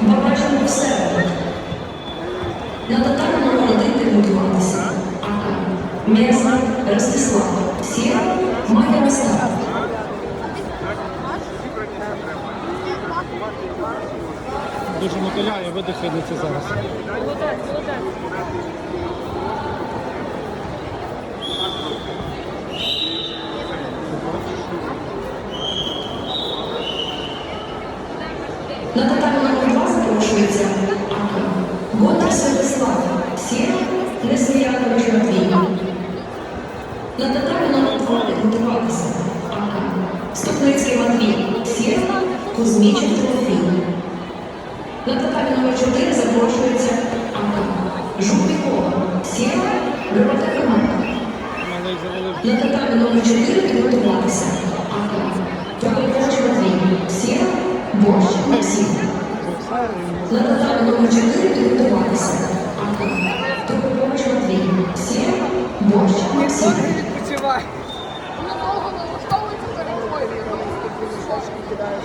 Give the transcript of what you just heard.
Побачимо все. На татарну молодити готуватися. М'ясо Ростислав. Сіра має Остап. Дуже мотиляє, видихається зараз. На татарну два запрошується Ака. Гонтар Святослав. Сіра Несміянович Матвій. На татарну два готуватися. Ака. Ступницький Матвій. Сіра Кузьмічев Тимофій. На татамі номер 4 запрошується Ака. Жупікова. Сіра Романка. Малий. На татамі номер 4 підготуватися. Ака. Троєпоч Матвій. Сіра Борщ Максим. Лада номер 4 підготуватися. Антон. Добровольчу Матвій. Всі. Борщ. Максим. Відпочивай. Надовго налаштовується перед твоєю. Ти кидаєш.